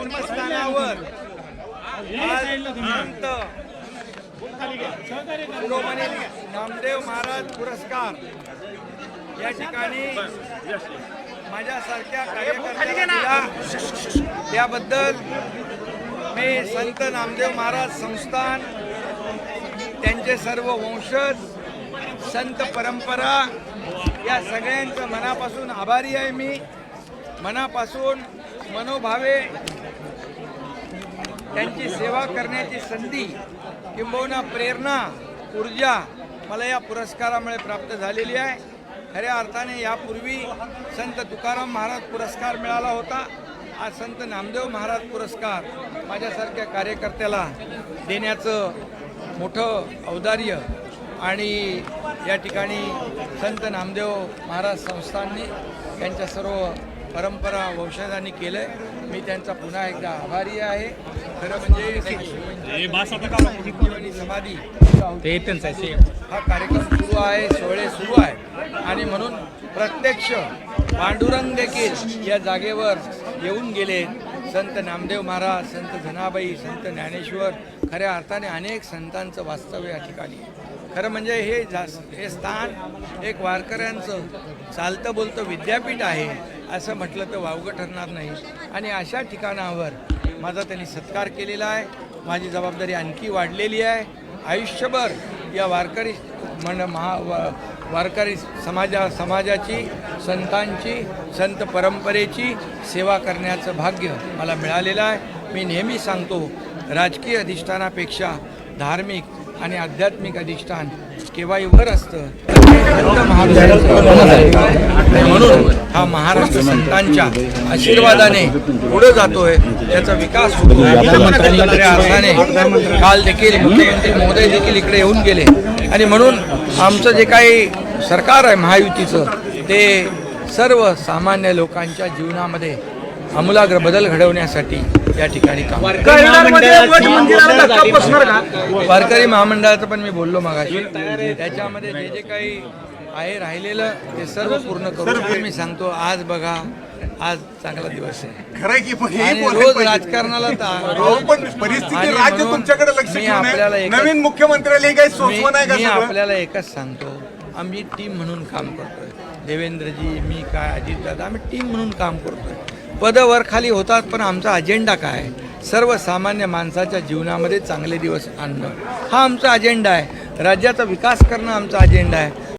जन्मस्थानावर संत शिरोमणी नामदेव महाराज पुरस्कार. या ठिकाणी माझ्यासारख्या कार्यकर्त्यांना त्याबद्दल मी संत नामदेव महाराज संस्थान त्यांचे सर्व वंशज संत परंपरा या सगळ्यांचं मनापासून आभारी आहे मी. मनापासून मनोभावे त्यांची सेवा करण्याची संधी किंबहुना प्रेरणा ऊर्जा मला या पुरस्कारामुळे प्राप्त झालेली आहे. खऱ्या अर्थाने यापूर्वी संत तुकाराम महाराज पुरस्कार मिळाला होता. आज संत नामदेव महाराज पुरस्कार माझ्यासारख्या कार्यकर्त्याला देण्याचं मोठं औदार्य आणि या ठिकाणी संत नामदेव महाराज संस्थांनी त्यांच्या सर्व परंपरा वंशजांनी केलं आहे मी त्यांचा पुन्हा एकदा आभारी आहे. खरं म्हणजे समाधी हा कार्यक्रम सुरू आहे सोहळे सुरू आहे. आणि म्हणून प्रत्यक्ष पांडुरंग देखील या जागेवर येऊन गेले. संत नामदेव महाराज संत धनाबाई संत ज्ञानेश्वर खऱ्या अर्थाने अनेक संतांचं वास्तव्य या ठिकाणी. खरं म्हणजे हे हे स्थान एक वारकऱ्यांचं चालतं बोलतं विद्यापीठ आहे. असं म्हटलं तर वावगं ठरणार नाही. आणि अशा ठिकाणावर माझा त्यांनी सत्कार केलेला आहे. माझी जबाबदारी आणखी वाढलेली आहे. आयुष्यभर या वारकरी म्हण महा वा- वारकरी समाजा समाजाची संतांची संत परंपरेची सेवा करण्याचं भाग्य मला मिळालेलं आहे. मी नेहमी सांगतो राजकीय अधिष्ठानापेक्षा धार्मिक आणि आध्यात्मिक अधिष्ठान केव्हाही वर असतं. म्हणून हा महाराष्ट्र संतांच्या आशीर्वादाने पुढे जातोय. त्याचा विकास होतो. अर्थाने काल देखील मुख्यमंत्री महोदय देखील इकडे येऊन गेले. आणि म्हणून आमचं जे काही सरकार आहे महायुतीचं ते सर्व सामान्य लोकांच्या जीवनामध्ये आमूलाग्र बदल घडवण्यासाठी या ठिकाणी काम वारकरी महामंडळाचं पण मी बोललो मगाशी. त्याच्यामध्ये जे जे काही आहे राहिलेलं ते सर्व पूर्ण करू मी सांगतो आज बघा आज चांगला दिवस आहे खरंय की पण हे आणि बोलायला रोज पाहिजे. राजकारणाला ता- अहो, पण परिस्थिती आणि राज्य म्हणून तुमच्याकडे लक्ष मी ठेवून आपल्याला आहे. एकच- नवीन मुख्यमंत्र्याला हे काही मी सोचवं नाही का मी सगळं? आपल्याला एकच सांगतो आम्ही टीम म्हणून काम करतोय देवेंद्रजी मी काय अजितदादा आम्ही टीम म्हणून काम करतोय पदवर खाली होतात पण आमचा अजेंडा काय आहे? सर्वसामान्य माणसाच्या जीवनामध्ये चांगले दिवस आणणं हा आमचा अजेंडा आहे राज्याचा विकास करणं आमचा अजेंडा आहे